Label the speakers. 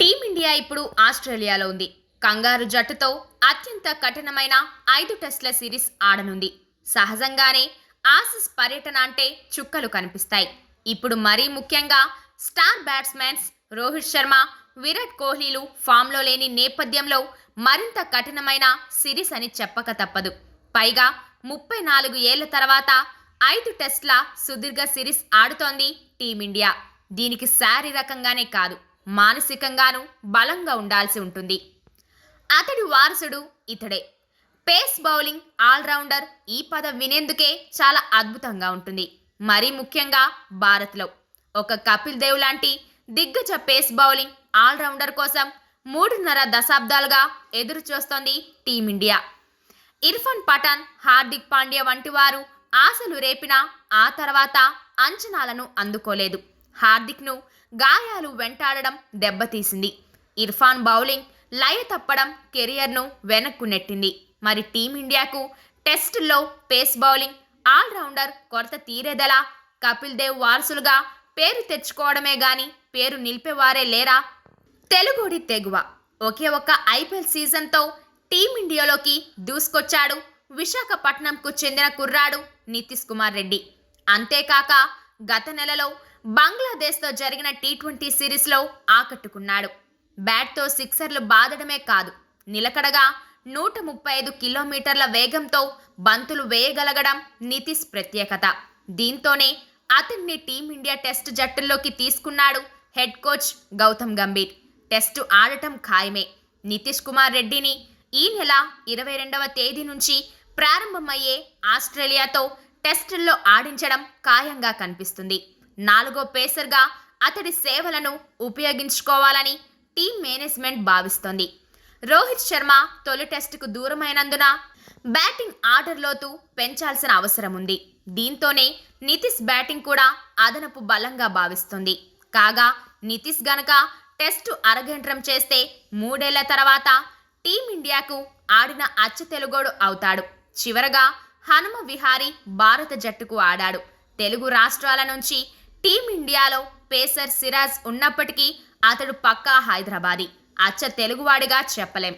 Speaker 1: Team India ఇప్పుడు ఆస్ట్రేలియాలో ఉంది. కంగారు జట్టుతో అత్యంత కఠినమైన ఐదు టెస్టుల సిరీస్ ఆడనుంది. సహజంగానే ఆసిస్ పర్యటన అంటే చుక్కలు కనిపిస్తాయి. ఇప్పుడు మరీ ముఖ్యంగా స్టార్ బ్యాట్స్మెన్స్ రోహిత్ శర్మ విరాట్ కోహ్లీలు ఫామ్లో లేని నేపథ్యంలో మరింత కఠినమైన సిరీస్ అని చెప్పక తప్పదు. పైగా ముప్పై నాలుగు ఏళ్ళ తర్వాత ఐదు టెస్ట్ల సుదీర్ఘ సిరీస్ ఆడుతోంది టీమిండియా. దీనికి శారీరకంగానే కాదు. మానసికంగానూ బలంగా ఉండాల్సి ఉంటుంది. అతడి వారసుడు ఇతడే. పేస్ బౌలింగ్ ఆల్రౌండర్ ఈ పదం వినేందుకే చాలా అద్భుతంగా ఉంటుంది. మరీ ముఖ్యంగా భారత్లో. ఒక కపిల్ దేవ్ లాంటి దిగ్గజ పేస్ బౌలింగ్ ఆల్రౌండర్ కోసం మూడున్నర దశాబ్దాలుగా ఎదురు చూస్తోంది టీమిండియా. ఇర్ఫాన్ పఠాన్ హార్దిక్ పాండ్యా వంటి వారు ఆశలు రేపినా ఆ తర్వాత అంచనాలను అందుకోలేదు. హార్దిక్ను గాయాలు వెంటాడడం దెబ్బతీసింది. ఇర్ఫాన్ బౌలింగ్ లయ తప్పడం కెరియర్ను వెనక్కు నెట్టింది. మరి టీమిండియాకు టెస్టుల్లో పేస్ బౌలింగ్ ఆల్రౌండర్ కొరత తీరేదలా కపిల్ దేవ్ వారసులుగా పేరు తెచ్చుకోవడమే గాని పేరు నిలిపేవారే లేరా? తెలుగుడి తెగువ. ఒకే ఒక్క ఐపీఎల్ సీజన్తో టీమిండియాలోకి దూసుకొచ్చాడు విశాఖపట్నంకు చెందిన కుర్రాడు నితీష్ కుమార్ రెడ్డి. అంతేకాక గత నెలలో బంగ్లాదేశ్తో జరిగిన టీ ట్వంటీ సిరీస్లో ఆకట్టుకున్నాడు. బ్యాట్తో సిక్సర్లు బాదడమే కాదు నిలకడగా నూట ముప్పై ఐదు కిలోమీటర్ల వేగంతో బంతులు వేయగలగడం నితీష్ ప్రత్యేకత. దీంతోనే అతన్ని టీమిండియా టెస్ట్ జట్టుల్లోకి తీసుకున్నాడు head coach Gautam Gambhir. Test ఆడటం ఖాయమే. నితీష్ కుమార్ రెడ్డిని ఈ నెల ఇరవై రెండవ తేదీ నుంచి ప్రారంభమయ్యే ఆస్ట్రేలియాతో టెస్టుల్లో ఆడించడం ఖాయంగా కనిపిస్తుంది. నాలుగో పేసర్గా అతడి సేవలను ఉపయోగించుకోవాలని టీం మేనేజ్మెంట్ భావిస్తోంది. రోహిత్ శర్మ తొలి టెస్టుకు దూరమైనందున బ్యాటింగ్ ఆర్డర్ లోతు పెంచాల్సిన అవసరం ఉంది దీంతోనే నితీష్ బ్యాటింగ్ కూడా అదనపు బలంగా భావిస్తుంది. కాగా నితీష్ గనక టెస్టు అరగంట్రం చేస్తే మూడేళ్ళ తర్వాత టీమిండియాకు ఆడిన అచ్చ తెలుగోడు అవుతాడు. చివరగా హనుమ విహారీ భారత జట్టుకు ఆడాడు. తెలుగు రాష్ట్రాల నుంచి టీమిండియాలో పేసర్ సిరాజ్ ఉన్నప్పటికీ అతడు పక్కా హైదరాబాదీ. అచ్చ తెలుగువాడిగా చెప్పలేం.